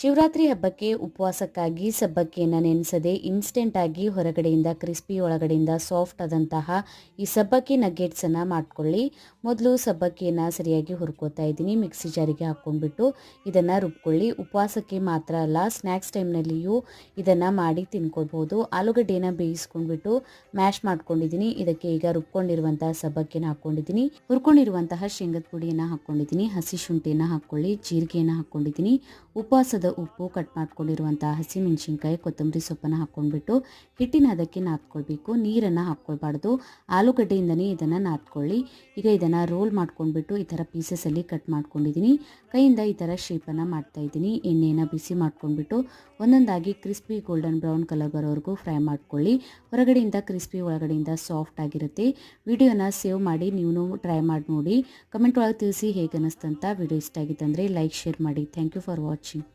ಶಿವರಾತ್ರಿ ಹಬ್ಬಕ್ಕೆ ಉಪವಾಸಕ್ಕಾಗಿ ಸಬ್ಬಕ್ಕಿಯನ್ನು ನೆನೆಸದೆ ಇನ್ಸ್ಟೆಂಟಾಗಿ ಹೊರಗಡೆಯಿಂದ ಕ್ರಿಸ್ಪಿ ಒಳಗಡೆಯಿಂದ ಸಾಫ್ಟ್ ಆದಂತಹ ಈ ಸಬ್ಬಕ್ಕಿ ನಗ್ಗೆಟ್ಸನ್ನು ಮಾಡ್ಕೊಳ್ಳಿ. ಮೊದಲು ಸಬ್ಬಕ್ಕಿಯನ್ನು ಸರಿಯಾಗಿ ಹುರ್ಕೋತಾ ಇದ್ದೀನಿ. ಮಿಕ್ಸಿ ಜಾರಿಗೆ ಹಾಕ್ಕೊಂಡ್ಬಿಟ್ಟು ಇದನ್ನು ರುಬ್ಕೊಳ್ಳಿ. ಉಪವಾಸಕ್ಕೆ ಮಾತ್ರ ಅಲ್ಲ ಸ್ನ್ಯಾಕ್ಸ್ ಟೈಮ್ನಲ್ಲಿಯೂ ಇದನ್ನು ಮಾಡಿ ತಿನ್ಕೊಳ್ಬೋದು ಆಲೂಗಡ್ಡೆನ ಬೇಯಿಸ್ಕೊಂಡ್ಬಿಟ್ಟು ಮ್ಯಾಶ್ ಮಾಡ್ಕೊಂಡಿದ್ದೀನಿ. ಇದಕ್ಕೆ ಈಗ ರುಬ್ಕೊಂಡಿರುವಂತಹ ಸಬ್ಬಕ್ಕಿನ ಹಾಕ್ಕೊಂಡಿದ್ದೀನಿ. ಹುರ್ಕೊಂಡಿರುವಂತಹ ಶೇಂಗದ ಪುಡಿಯನ್ನು ಹಾಕ್ಕೊಂಡಿದ್ದೀನಿ. ಹಸಿ ಶುಂಠಿಯನ್ನು ಹಾಕ್ಕೊಳ್ಳಿ. ಜೀರಿಗೆಯನ್ನು ಹಾಕ್ಕೊಂಡಿದ್ದೀನಿ. ಉಪವಾಸದ ಉಪ್ಪು ಕಟ್ ಮಾಡ್ಕೊಂಡಿರುವಂಥ ಹಸಿಮೆಣಸಿನ್ಕಾಯಿ, ಕೊತ್ತಂಬರಿ ಸೊಪ್ಪನ್ನು ಹಾಕ್ಕೊಂಡ್ಬಿಟ್ಟು ಹಿಟ್ಟಿನ ಅದಕ್ಕೆ ನಾದ್ಕೊಳ್ಬೇಕು. ನೀರನ್ನು ಹಾಕ್ಕೊಳ್ಬಾರ್ದು. ಆಲೂಗಡ್ಡೆಯಿಂದನೇ ಇದನ್ನು ನಾದ್ಕೊಳ್ಳಿ. ಈಗ ಇದನ್ನು ರೋಲ್ ಮಾಡ್ಕೊಂಡ್ಬಿಟ್ಟು ಈ ಥರ ಪೀಸಸಲ್ಲಿ ಕಟ್ ಮಾಡ್ಕೊಂಡಿದ್ದೀನಿ ಕೈಯಿಂದ ಈ ಥರ ಶೇಪನ್ನು ಮಾಡ್ತಾ ಇದ್ದೀನಿ. ಎಣ್ಣೆಯನ್ನು ಬಿಸಿ ಮಾಡ್ಕೊಂಡ್ಬಿಟ್ಟು ಒಂದೊಂದಾಗಿ ಕ್ರಿಸ್ಪಿ ಗೋಲ್ಡನ್ ಬ್ರೌನ್ ಕಲರ್ ಬರೋವರೆಗೂ ಫ್ರೈ ಮಾಡ್ಕೊಳ್ಳಿ. ಹೊರಗಡೆಯಿಂದ ಕ್ರಿಸ್ಪಿ ಒಳಗಡೆಯಿಂದ ಸಾಫ್ಟ್ ಆಗಿರುತ್ತೆ. ವಿಡಿಯೋನ ಸೇವ್ ಮಾಡಿ ನೀವು ಟ್ರೈ ಮಾಡಿ ನೋಡಿ. ಕಮೆಂಟ್ ಒಳಗೆ ತಿಳಿಸಿ ಹೇಗೆ ಅನ್ನಿಸ್ತಂತ ವಿಡಿಯೋ ಇಷ್ಟ ಆಗಿತ್ತಂದರೆ ಲೈಕ್ ಶೇರ್ ಮಾಡಿ. Thank you for watching